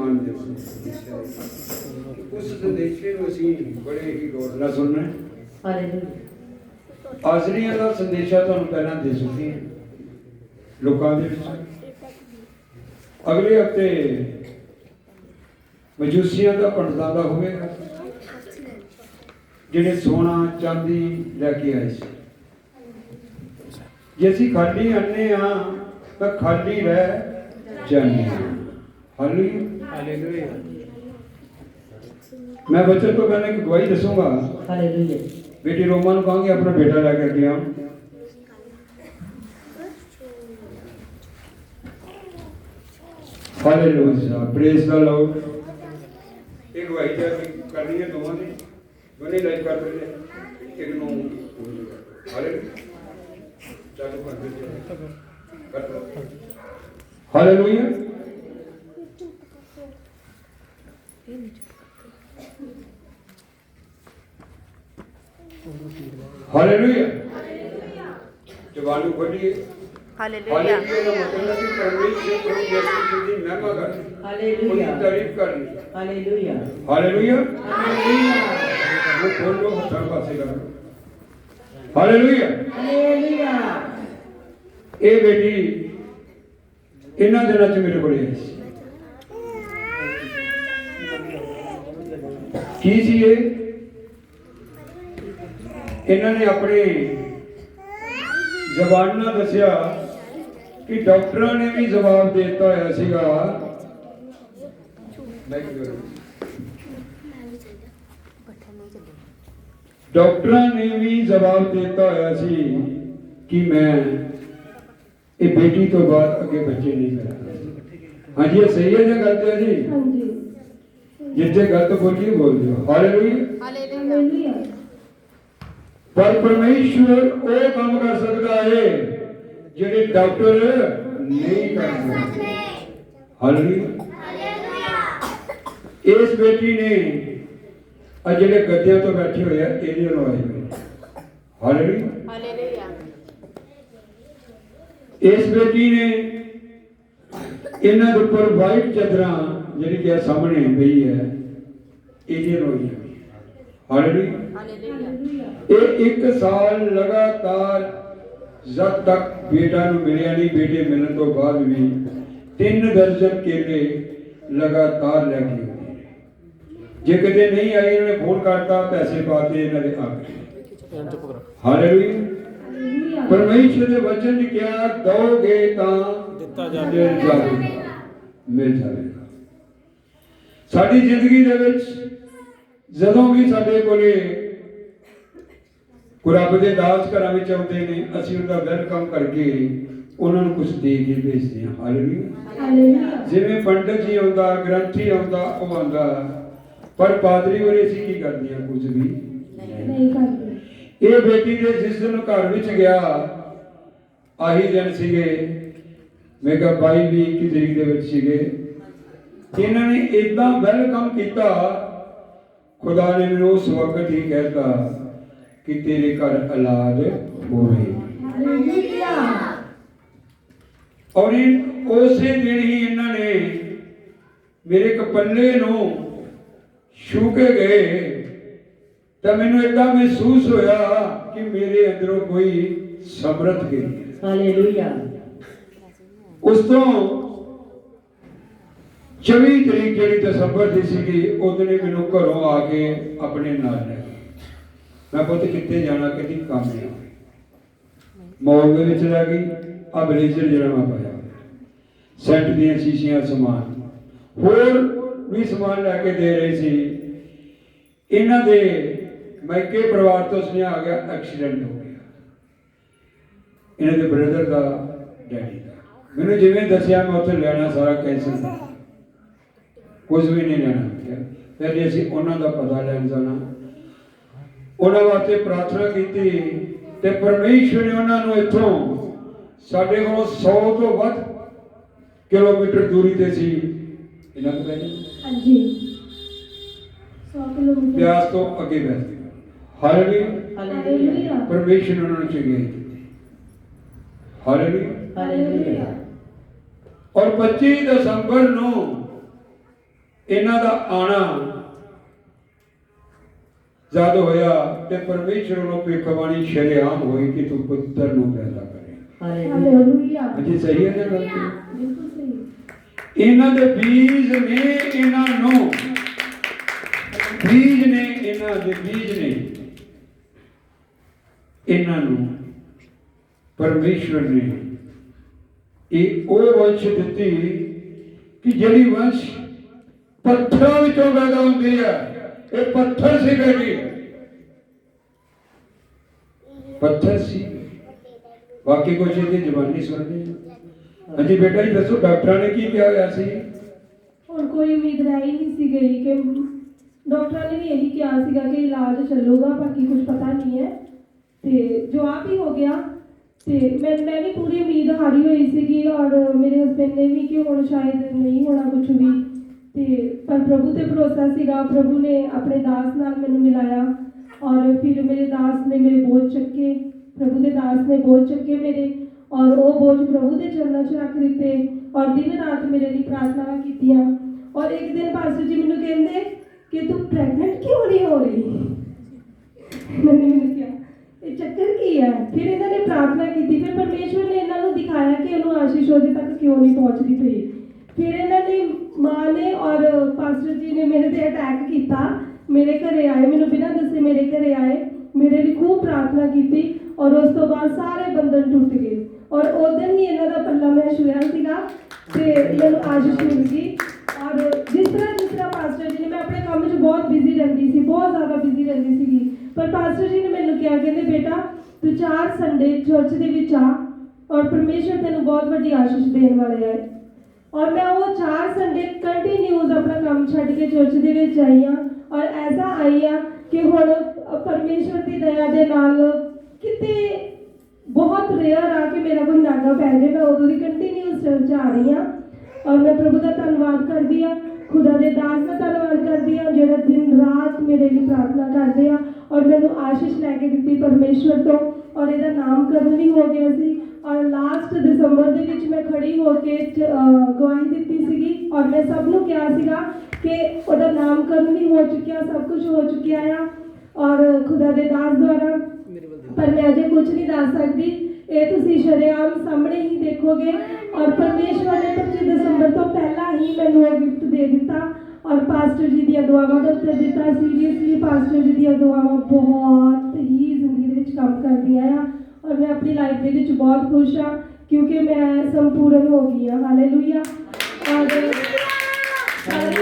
ਮਾਨ ਦੇ ਸੰਦੇਸ਼ਾ ਹੈ। ਉਸ ਸੰਦੇਸ਼ੇ ਨੂੰ ਅਸੀਂ ਬੜੇ ਹੀ ਗੌਰ ਨਾਲ ਸੁਣਨਾ ਹੈ। ਹਾਲੇਲੂਇਆ ਆਜ਼ਰੀਆਂ ਦਾ ਸੰਦੇਸ਼ਾ ਤੁਹਾਨੂੰ ਪਹਿਲਾਂ ਦੇ ਚੁੱਕੇ ਹਾਂ। ਲੋਕਾਂ ਦੇ ਵਿੱਚ। ਅਗਲੇ ਹਫ਼ਤੇ ਮਜੂਸੀਆਂ ਦਾ ਪੰਡਤਾਂ ਦਾ ਹੋਵੇਗਾ। ਜਿਹੜੇ ਸੋਨਾ ਚਾਂਦੀ ਲੈ ਕੇ ਆਏ ਸੀ। ਜੇ ਅਸੀਂ ਖਾਲੀ ਆਨੇ ਆ ਤਾਂ ਖਾਲੀ ਰਹਿ ਜਾਂਦੇ ਹਾਂ। ਹਾਲੇਲੂਇਆ। ਹਾਲੇਲੂਇਆ ਮੈਂ ਬੱਚੇ ਤੋਂ ਪਹਿਲਾਂ ਇੱਕ ਗਵਾਹੀ ਦੱਸੂਗਾ ਹਾਲੇਲੂਇਆ ਬੇਟੀ ਰੋਮਾ ਨੂੰ ਕਹਾਂਗੇ ਆਪਣਾ ਬੇਟਾ ਲੈ ਕੇ ਅੱਗੇ ਆਉਂ ਹਾਲੇਲੂਇਆ ਪ੍ਰੇਜ਼ ਦਾ ਲਾਰਡ ਇੱਕ ਗਵਾਹੀ ਦਾ ਕਰਨੀ ਹੈ ਦੋਵਾਂ ਦੀ ਦੋਨੇ ਲਾਈਕ ਕਰ ਦਿੰਦੇ ਨੇ। ਇੱਕ ਨੂੰ ਹਾਲੇਲੂਇਆ ਜਵਾਨੂ ਖੋਲੀਏ ਹਾਲੇਲੂਇਆ ਹਾਲੇਲੂਇਆ ਦਾ ਮਤਲਬ ਹੈ ਕਿ ਪਰਮੇਸ਼ਰ ਪ੍ਰਭੂ ਯਿਸੂ ਦੀ ਮਹਿਮਾ ਕਰਨੀ ਹਾਲੇਲੂਇਆ ਉਹਦੀ ਤਾਰੀਫ ਕਰਨੀ ਹਾਲੇਲੂਇਆ ਹਾਲੇਲੂਇਆ ਹਾਲੇਲੂਇਆ ਉਹ ਖੋਲੋ ਹੱਥਾਂ ਪਾਸੇ ਕਰੋ ਹਾਲੇਲੂਇਆ ਹਾਲੇਲੂਇਆ ਇਹ ਬੇਟੀ ਇਹਨਾਂ ਦਿਨਾਂ ਚ ਮੇਰੇ ਕੋਲ ਆਈ ਸੀ ਕੀ ਸੀ ਇਹ ਇਹਨਾਂ ਨੇ ਆਪਣੇ ਜ਼ਬਾਨ ਨਾਲ ਦੱਸਿਆ ਕਿ ਡਾਕਟਰਾਂ ਨੇ ਵੀ ਜਵਾਬ ਦੇ ਦਿੱਤਾ ਹੋਇਆ ਸੀਗਾ। ਡਾਕਟਰਾਂ ਨੇ ਵੀ ਜਵਾਬ ਦਿੱਤਾ ਹੋਇਆ ਸੀ ਕਿ ਮੈਂ ਇਹ ਬੇਟੀ ਤੋਂ ਬਾਅਦ ਅੱਗੇ ਬੱਚੇ ਨਹੀਂ ਕਰਾਂਗਾ। ਹਾਂਜੀ ਇਹ ਸਹੀ ਹੈ ਜਾਂ ਗਲਤ ਹੈ ਜੀ? ਹਾਂਜੀ। ਜਿੱਥੇ ਗਲਤ ਬੋਲੀ ਬੋਲ ਦਿਓ। ਹਾਲੇਲੂਇਆ ਹਾਲੇਲੂਇਆ ਪਰ ਪਰਮੇਸ਼ਵਰ ਉਹ ਕੰਮ ਕਰ ਸਕਦਾ ਹੈ ਜਿਹੜੇ ਡਾਕਟਰ ਨਹੀਂ ਕਰ ਸਕਦੇ। ਹਾਲੇਲੂਇਆ ਇਸ ਬੇਟੀ ਨੇ ਆ ਜਿਹੜੇ ਗੱਦਿਆਂ ਤੋਂ ਬੈਠੇ ਹੋਏ ਆ ਇਹਦੇ ਨਾਲ ਆਏ ਹਾਲੇਲੂਇਆ ਹਾਲੇਲੂਇਆ ਇਸ ਬੇਟੀ ਨੇ ਇਹਨਾਂ ਦੇ ਉੱਪਰ ਵਾਈਟ ਚਾਦਰਾਂ ਜਿਹੜੀ ਕਿ ਸਾਹਮਣੇ ਪਈ ਹੈ ਇਹਦੇ ਹੋਈ ਹਾਲੇਲੂਇਆ ਇਹ ਇੱਕ ਸਾਲ ਲਗਾਤਾਰ ਜਦ ਤੱਕ ਬੇਟਾ ਨੂੰ ਮਿਲਿਆ ਨਹੀਂ ਬੇਟੇ ਮਿਲਣ ਤੋਂ ਬਾਅਦ ਵੀ ਤਿੰਨ ਦਰਜਨ ਕੇਲੇ ਲਗਾਤਾਰ ਲੈ ਕੇ ਜੇ ਕਿਤੇ ਨਹੀਂ ਆਈ ਇਹਨਾਂ ਨੇ ਫੋਨ ਕਰਤਾ ਪੈਸੇ ਪਾਤੇ ਇਹਨਾਂ ਦੇ ਆ ਗਏ ਹਾਲੇਲੂਇਆ ਪਰਮੇਸ਼ਰ ਦੇ ਵਚਨ ਨੇ ਕਿਹਾ ਦੋਗੇ ਤਾਂ ਦਿੱਤਾ ਜਾਵੇਗਾ। ਮਿਲ ਜਾਵੇਗਾ। ਸਾਡੀ ਜ਼ਿੰਦਗੀ ਦੇ ਵਿੱਚ ਜਦੋਂ ਵੀ ਸਾਡੇ ਕੋਲੇ ਕੋਈ ਰੱਬ ਦੇ ਦਾਸ ਘਰਾਂ ਵਿੱਚ ਆਉਂਦੇ ਨੇ ਅਸੀਂ ਉਹਨਾਂ ਦਾ ਵੈਲਕਮ ਕਰਕੇ ਉਹਨਾਂ ਨੂੰ ਕੁਝ ਦੇ ਕੇ ਭੇਜਦੇ ਹਾਂ। ਹਾਲੇਲੂਇਆ ਜਿਵੇਂ ਪੰਡਤ ਜੀ ਆਉਂਦਾ ਗ੍ਰੰਥੀ ਆਉਂਦਾ ਉਹ ਆਉਂਦਾ। ਪਰ ਪਾਦਰੀ ਹੋਰੇ ਅਸੀਂ ਕੀ ਕਰਦੇ ਹਾਂ ਕੁਝ ਵੀ? ਨਹੀਂ ਕਰਦੇ। ਇਹ ਬੇਟੀ ਦੇ ਜਿਸ ਦਿਨ ਘਰ ਵਿੱਚ ਗਿਆ ਆਹੀ ਦਿਨ ਸੀਗੇ। ਮੈਂ ਕਿਹਾ 22 ਵੀ 21 ਤਰੀਕ ਦੇ ਵਿੱਚ ਸੀਗੇ। ਇਹਨਾਂ ਨੇ ਇਦਾਂ ਵੈਲਕਮ ਕੀਤਾ ਖੁਦਾ ਨੇ ਮੈਨੂੰ ਉਸ ਵਕਤ ਹੀ ਕਹਿਤਾ ਕਿ ਤੇਰੇ ਘਰ ਔਲਾਦ ਹੋਵੇ ਹਾਲੇਲੂਇਆ ਔਰ ਇਹ ਉਸੇ ਦਿਨ ਹੀ ਇਹਨਾਂ ਨੇ ਮੇਰੇ ਕਪੱਲੇ ਨੂੰ ਛੂ ਕੇ ਗਏ ਤਾਂ ਮੈਨੂੰ ਇਦਾਂ ਮਹਿਸੂਸ ਹੋਇਆ ਕਿ ਮੇਰੇ ਅੰਦਰੋਂ ਕੋਈ ਸਮਰਥ ਗਈ ਹਾਲੇਲੂਇਆ ਉਸ ਤੋਂ 24 ਤਰੀਕ ਜਿਹੜੀ ਦਸੰਬਰ ਦੀ ਸੀਗੀ ਉਹਦੇ ਨੇ ਮੈਨੂੰ ਘਰੋਂ ਆ ਕੇ ਆਪਣੇ ਨਾਲ ਲੈ ਮੈਂ ਪੁੱਤ ਕਿੱਥੇ ਜਾਣਾ ਕਿਤੇ ਕੰਮ ਆ? ਮੌਲ ਦੇ ਵਿੱਚ ਲੈ ਗਈ ਆ ਬਲੇਜ਼ਰ ਜਿਹੜਾ ਮੈਂ ਪਾਇਆ। ਸੈੱਟ ਦੀਆਂ ਸ਼ੀਸ਼ੀਆਂ ਸਮਾਨ। ਹੋਰ ਵੀ ਸਮਾਨ ਲੈ ਕੇ ਦੇ ਰਹੇ ਸੀ। ਇਹਨਾਂ ਦੇ ਮਾਇਕੇ ਪਰਿਵਾਰ ਤੋਂ ਸੁਨੇਹਾ ਆ ਗਿਆ, ਐਕਸੀਡੈਂਟ ਹੋ ਗਿਆ। ਇਹਨਾਂ ਦੇ ਬ੍ਰਦਰ ਦਾ, ਡੈਡੀ ਦਾ। ਮੈਨੂੰ ਜਿਵੇਂ ਦੱਸਿਆ, ਮੈਂ ਉੱਥੇ ਲੈਣਾ ਸਾਰਾ ਕੈਂਸਲ। ਕੁਝ ਵੀ ਨਹੀਂ ਲੈਣਾ। ਜੇ ਅਸੀਂ ਉਹਨਾਂ ਦਾ ਪਤਾ ਲੈਣ ਜਾਣਾ। ਉਹਨਾਂ ਵਾਸਤੇ ਪ੍ਰਾਰਥਨਾ ਕੀਤੀ ਤੇ ਪਰਮੇਸ਼ਵਰ ਨੇ ਉਹਨਾਂ ਨੂੰ ਇੱਥੋਂ ਸਾਡੇ ਕੋਲੋਂ 100 ਤੋਂ ਵੱਧ ਕਿਲੋਮੀਟਰ ਦੂਰੀ ਤੇ ਸੀ। ਇਹਨਾਂ ਨੂੰ ਕਹਿੰਦੇ ਹਾਂਜੀ। 100 ਕਿਲੋਮੀਟਰ। ਪਿਆਸ ਤੋਂ ਅੱਗੇ ਬੈਠੇ ਹਾਲੇਲੂਇਆ। ਹਾਲੇਲੂਇਆ। ਪਰਮੇਸ਼ਵਰ ਨੇ ਉਹਨਾਂ ਨੂੰ ਦਿੱਤੀ ਹਾਲੇਲੂਇਆ। ਹਾਲੇਲੂਇਆ। ਔਰ 25 ਦਸੰਬਰ ਨੂੰ ਇਹਨਾਂ ਦਾ ਆਣਾ ਜਦ ਹੋਇਆ ਤੇ ਪਰਮੇਸ਼ਰ ਨੂੰ ਭਿਖਵਾਣੀ ਸ਼ਰੇਆਮ ਹੋਈ ਕਿ ਤੂੰ ਪੁੱਤਰ ਨੂੰ ਪੈਦਾ ਕਰੇ। ਹਾਲੇਲੂਇਆ। ਅਜੀ ਸਹੀ ਹੈ ਨਾ ਗੱਲ? ਬਿਲਕੁਲ ਸਹੀ। ਇਹਨਾਂ ਦੇ ਬੀਜ ਨੇ ਇਹਨਾਂ ਨੂੰ। ਬੀਜ ਨੇ ਇਹਨਾਂ ਦੇ ਬੀਜ ਨੇ। ਇਹਨਾਂ ਨੂੰ ਪਰਮੇਸ਼ਵਰ ਨੇ ਇਹ ਉਹ ਵੰਸ਼ ਦਿੱਤੀ ਕਿ ਜਿਹੜੀ ਵੰਸ਼ ਪੱਥਰਾਂ ਵਿੱਚੋਂ ਪੈਦਾ ਹੁੰਦੀ ਹੈ ਇਹ ਪੱਥਰ ਸੀ ਬੇਟੀ ਪੱਥਰ ਸੀ ਬਾਕੀ ਕੁਝ ਇਹਦੀ ਜ਼ਬਾਨੀ ਸੁਣਦੇ ਹਾਂ ਹਾਂਜੀ ਬੇਟਾ ਜੀ ਦੱਸੋ ਡਾਕਟਰਾਂ ਨੇ ਕੀ ਕਿਹਾ ਹੋਇਆ ਸੀ ਹੁਣ ਕੋਈ ਉਮੀਦ ਰਹਿ ਹੀ ਨਹੀਂ ਸੀ ਗਈ ਕਿ ਡਾਕਟਰਾਂ ਨੇ ਵੀ ਇਹੀ ਕਿਹਾ ਸੀਗਾ ਕਿ ਇਲਾਜ ਚੱਲੂਗਾ ਬਾਕੀ ਕੁਝ ਪਤਾ ਨਹੀਂ ਹੈ ਤੇ ਜੋ ਆਪ ਹੀ ਹੋ ਗਿਆ ਤੇ ਮੈਂ ਮੈਂ ਵੀ ਪੂਰੀ ਉਮੀਦ ਹਾਰੀ ਹੋਈ ਸੀਗੀ ਔਰ ਮੇਰੇ ਹਸਬੰਦ ਨੇ ਵੀ ਕਿ ਹੁਣ ਸ਼ਾਇਦ ਨਹੀਂ ਹੋਣਾ ਕੁਝ ਵੀ ਤੇ ਪਰ ਪ੍ਰਭੂ ਤੇ ਭਰੋਸਾ ਸੀਗਾ, ਪ੍ਰਭੂ ਨੇ ਆਪਣੇ ਦਾਸ ਨਾਲ ਮੈਨੂੰ ਮਿਲਾਇਆ ਔਰ ਫਿਰ ਮੇਰੇ ਦਾਸ ਨੇ ਮੇਰੇ ਬੋਝ ਚੱਕੇ, ਪ੍ਰਭੂ ਦੇ ਦਾਸ ਨੇ ਬੋਝ ਚੱਕੇ ਮੇਰੇ ਔਰ ਉਹ ਬੋਝ ਪ੍ਰਭੂ ਦੇ ਚਰਨਾਂ 'ਚ ਰੱਖ ਦਿੱਤੇ ਔਰ ਦਿਨ ਰਾਤ ਮੇਰੇ ਲਈ ਪ੍ਰਾਰਥਨਾਵਾਂ ਕੀਤੀਆਂ। ਔਰ ਇੱਕ ਦਿਨ ਪਾਸੂ ਜੀ ਮੈਨੂੰ ਕਹਿੰਦੇ ਕਿ ਤੂੰ ਪ੍ਰੈਗਨੈਂਟ ਕਿਉਂ ਨਹੀਂ ਹੋ ਰਹੀ? ਮੈंने ਮੈਨੂੰ ਕਿਹਾ, ਇਹ ਚੱਕਰ ਕੀ ਹੈ? ਫਿਰ ਇਹਨਾਂ ਨੇ ਪ੍ਰਾਰਥਨਾ ਕੀਤੀ, ਫਿਰ ਪਰਮੇਸ਼ਵਰ ਨੇ ਇਹਨਾਂ ਨੂੰ ਦਿਖਾਇਆ ਕਿ ਇਹਨੂੰ ਆਸ਼ੀਸ਼ ਉਹਦੇ ਤੱਕ ਕਿਉਂ ਨਹੀਂ ਪਹੁੰਚਦੀ ਪਈ। ਫਿਰ ਇਹਨਾਂ ਨੇ ਮਾਂ ਨੇ ਔਰ ਪਾਸਟਰ ਜੀ ਨੇ ਮੇਰੇ ਤੇ ਅਟੈਕ ਕੀਤਾ। ਮੇਰੇ ਘਰੇ ਆਏ, ਮੈਨੂੰ ਬਿਨਾਂ ਦੱਸੇ ਮੇਰੇ ਘਰੇ ਆਏ। ਮੇਰੇ ਲਈ ਖੂਬ ਪ੍ਰਾਰਥਨਾ ਕੀਤੀ ਔਰ ਉਸ ਤੋਂ ਬਾਅਦ ਸਾਰੇ ਬੰਧਨ ਟੁੱਟ ਗਏ। ਔਰ ਉਸ ਦਿਨ ਹੀ ਇਹਨਾਂ ਦਾ ਪੱਲਾ ਮੈਂ ਛੁਇਆ ਸੀਗਾ ਤੇ ਨੂੰ ਆਸ਼ੀਸ਼ ਮਿਲ ਗਈ ਔਰ ਜਿਸ ਤਰ੍ਹਾਂ ਜਿਸ ਤਰ੍ਹਾਂ ਪਾਸਟਰ ਜੀ ਨੇ, ਮੈਂ ਆਪਣੇ ਕੰਮ 'ਚ ਬਹੁਤ ਬਿਜ਼ੀ ਰਹਿੰਦੀ ਸੀ, ਬਹੁਤ ਜ਼ਿਆਦਾ ਬਿਜ਼ੀ ਰਹਿੰਦੀ ਸੀਗੀ। ਪਰ ਪਾਸਟਰ ਜੀ ਨੇ ਮੈਨੂੰ ਕਿਹਾ, ਕਹਿੰਦੇ, ਬੇਟਾ, ਤੂੰ ਚਾਰ ਸੰਡੇ ਚਰਚ ਦੇ ਵਿੱਚ ਆ ਔਰ ਪਰਮੇਸ਼ਰ ਤੈਨੂੰ ਬਹੁਤ ਵੱਡੀ ਆਸ਼ੀਸ਼ ਦੇਣ ਵਾਲੇ ਹੈ ਔਰ ਮੈਂ ਉਹ ਚਾਰ ਸੰਡੇ ਕੰਟੀਨਿਊਸ ਆਪਣਾ ਕੰਮ ਛੱਡ ਕੇ ਚਰਚ ਦੇ ਵਿੱਚ ਆਈ ਹਾਂ। ਔਰ ਐਸਾ ਆਈ ਹਾਂ ਕਿ ਹੁਣ ਪਰਮੇਸ਼ਰ ਦੀ ਦਇਆ ਦੇ ਨਾਲ ਕਿਤੇ ਬਹੁਤ ਰੇਅਰ ਆ ਕਿ ਮੇਰਾ ਕੋਈ ਨਾਗਾ ਪੈ ਜਾਏ ਮੈਂ ਉਦੋਂ ਦੀ ਕੰਟੀਨਿਊਸ ਚਰਚ ਆ ਰਹੀ ਹਾਂ। ਔਰ ਮੈਂ ਪ੍ਰਭੂ ਦਾ ਧੰਨਵਾਦ ਕਰਦੀ ਹਾਂ, ਖੁਦਾ ਦੇ ਦਾਸ ਦਾ ਧੰਨਵਾਦ ਕਰਦੀ ਹਾਂ, ਜਿਹੜਾ ਦਿਨ ਰਾਤ ਮੇਰੇ ਲਈ ਪ੍ਰਾਰਥਨਾ ਕਰਦੇ ਆ। ਔਰ ਮੈਨੂੰ ਆਸ਼ੀਸ਼ ਲੈ ਕੇ ਦਿੱਤੀ ਪਰਮੇਸ਼ਵਰ ਤੋਂ, ਔਰ ਇਹਦਾ ਨਾਮਕਰਨ ਵੀ ਹੋ ਗਿਆ ਸੀ ਔਰ ਲਾਸਟ ਦਸੰਬਰ ਦੇ ਵਿੱਚ ਮੈਂ ਖੜੀ ਹੋ ਕੇ ਚ- ਗਵਾਹੀ ਦਿੱਤੀ ਸੀਗੀ ਔਰ ਮੈਂ ਸਭ ਨੂੰ ਕਿਹਾ ਸੀਗਾ ਕਿ ਉਹਦਾ ਨਾਮਕਰਨ ਵੀ ਹੋ ਚੁੱਕਿਆ, ਸਭ ਕੁਝ ਹੋ ਚੁੱਕਿਆ ਆ ਔਰ ਖੁਦਾ ਦੇ ਦਾਸ ਦੁਆਰਾ। ਪਰ ਮੈਂ ਅਜੇ ਕੁਝ ਨਹੀਂ ਦੱਸ ਸਕਦੀ। ਇਹ ਤੁਸੀਂ ਸ਼ਰੇਆਮ ਸਾਹਮਣੇ ਹੀ ਦੇਖੋਗੇ ਔਰ ਪਰਮੇਸ਼ਵਰ ਨੇ 25 ਦਸੰਬਰ ਤੋਂ ਪਹਿਲਾਂ ਹੀ ਮੈਨੂੰ ਇਹ ਗਿਫਟ ਦੇ ਦਿੱਤਾ ਔਰ ਪਾਸਟਰ ਜੀ ਦੀਆਂ ਦੁਆਵਾਂ ਦਾ ਉੱਤਰ ਦਿੱਤਾ। ਸੀਰੀਅਸਲੀ ਪਾਸਟਰ ਜੀ ਦੀਆਂ ਦੁਆਵਾਂ ਬਹੁਤ ਹੀ ਜ਼ਿੰਦਗੀ ਦੇ ਵਿੱਚ ਕੰਮ ਕਰਦੀਆਂ ਆ। ਔਰ ਮੈਂ ਆਪਣੀ ਲਾਈਫ ਦੇ ਵਿੱਚ ਬਹੁਤ ਖੁਸ਼ ਹਾਂ ਕਿਉਂਕਿ ਮੈਂ ਸੰਪੂਰਨ ਹੋ ਗਈ ਹਾਂ। ਹਾਲੇਲੂਇਆ ਔਰ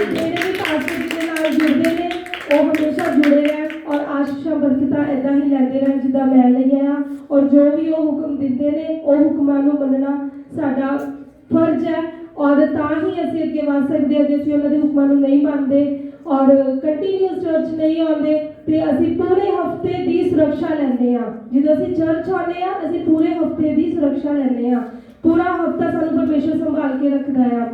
ਜਿਹੜੇ ਵੀ ਪਾਸਟਰ ਦੇ ਨਾਲ ਜੁੜਦੇ ਨੇ, ਉਹ ਹਮੇਸ਼ਾ ਜੁੜੇ ਰਹਿਣ ਔਰ ਆਸ਼ੀਸ਼ਾਂ, ਬਰਕਤਾਂ ਇਦਾਂ ਹੀ ਲੈਂਦੇ ਰਹਿਣ ਜਿੱਦਾਂ ਮੈਂ ਲਈਆਂ ਆ ਔਰ ਜੋ ਵੀ ਉਹ ਹੁਕਮ ਦਿੰਦੇ ਨੇ, ਉਹ ਹੁਕਮਾਂ ਨੂੰ ਮੰਨਣਾ ਸਾਡਾ ਫਰਜ਼ ਹੈ। ਔਰ ਤਾਂ ਹੀ ਅਸੀਂ ਅੱਗੇ ਵਧ ਸਕਦੇ ਹਾਂ ਜੇ ਅਸੀਂ ਉਹਨਾਂ ਦੇ ਹੁਕਮਾਂ ਨੂੰ ਨਹੀਂ ਮੰਨਦੇ। ਔਰ ਕੰਟੀਨਿਊਸ ਚਰਚ ਨਹੀਂ ਆਉਂਦੇ, ਤੇ ਅਸੀਂ ਪੂਰੇ ਹਫ਼ਤੇ ਦੀ ਸੁਰੱਖਿਆ ਲੈਂਦੇ ਆ ਜਦੋਂ ਅਸੀਂ ਚਰਚ ਆਉਂਦੇ ਆ ਅਸੀਂ ਪੂਰੇ ਹਫ਼ਤੇ ਦੀ ਸੁਰੱਖਿਆ ਲੈਂਦੇ ਆ ਪੂਰਾ ਹਫਤਾ ਸਾਨੂੰ ਪਰਮੇਸ਼ਰ ਸੰਭਾਲ ਕੇ ਰੱਖਦਾ ਆ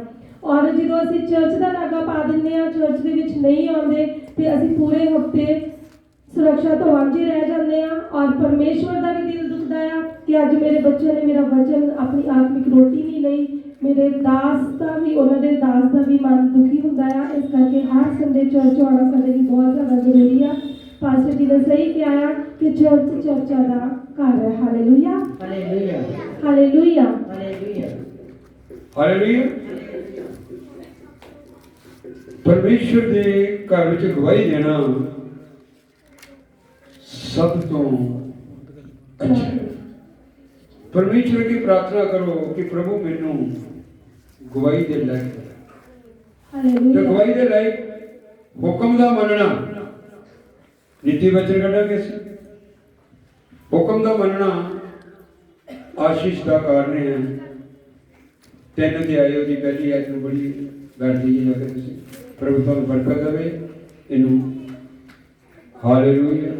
ਔਰ ਜਦੋਂ ਅਸੀਂ ਚਰਚ ਦਾ ਨਾਗਾ ਪਾ ਦਿੰਦੇ ਆ ਚਰਚ ਦੇ ਵਿੱਚ ਨਹੀਂ ਆਉਂਦੇ, ਤੇ ਅਸੀਂ ਪੂਰੇ ਹਫ਼ਤੇ ਸੁਰੱਖਿਆ ਤੋਂ ਵਾਂਝੇ ਰਹਿ ਜਾਂਦੇ ਆ ਔਰ ਪਰਮੇਸ਼ਵਰ ਦਾ ਵੀ ਦਿਲ ਦੁਖਦਾ ਆ ਕਿ ਅੱਜ ਮੇਰੇ ਬੱਚੇ ਨੇ ਮੇਰਾ ਵਚਨ ਆਪਣੀ ਆਤਮਿਕ ਰੋਟੀ ਨਹੀਂ ਲਈ। ਮੇਰੇ ਦਾਸ ਦਾ ਵੀ ਉਹਨਾਂ ਦੇ ਦਾਸ ਦਾ ਵੀ ਮਨ ਦੁਖੀ ਹੁੰਦਾ ਆ ਇਸ ਕਰਕੇ ਹਰ ਸੰਡੇ ਚਰਚ ਆਉਣਾ ਸਾਡੇ ਲਈ ਬਹੁਤ ਜ਼ਿਆਦਾ ਜ਼ਰੂਰੀ ਆ ਪਾਸਟਰ ਜੀ ਨੇ ਸਹੀ ਕਿਹਾ ਆ ਕਿ ਚਰਚ ਚਰਚਾ ਦਾ ਘਰ ਹੈ hallelujah hallelujah hallelujah hallelujah hallelujah ਪਰਮੇਸ਼ਰ ਦੇ ਘਰ ਵਿੱਚ ਗਵਾਹੀ ਦੇਣਾ ਸਭ ਤੋਂ ਅੱਛਾ। ਹੈ। ਪਰਮੇਸ਼ਰ ਦੀ ਪ੍ਰਾਰਥਨਾ ਕਰੋ ਕਿ ਪ੍ਰਭੂ ਮੈਨੂੰ ਗਵਾਹੀ ਦੇ ਲਾਇਕ ਬਣਾ। ਤੇ ਹਾਲੇਲੂਇਆ ਗਵਾਹੀ ਦੇ ਲਾਇਕ ਹੁਕਮ ਦਾ ਮੰਨਣਾ। ਨੀਤੀ ਵਚਨ ਕੱਢਾਂਗੇ ਅਸੀਂ। ਹੁਕਮ ਦਾ ਮੰਨਣਾ ਆਸ਼ੀਸ਼ ਦਾ ਕਾਰਨ ਹੈ। ਤਿੰਨ ਤੇ ਆਇਓ ਦੀ ਪਹਿਲੀ ਐਤ ਨੂੰ ਬੜੀ ਗੜਦੀ ਹੈ ਕਿ ਤੁਸੀਂ ਪ੍ਰਭੂ ਤੁਹਾਨੂੰ ਬਰਕਤ ਦੇਵੇ ਇਹਨੂੰ ਹਾਲੇਲੂਇਆ।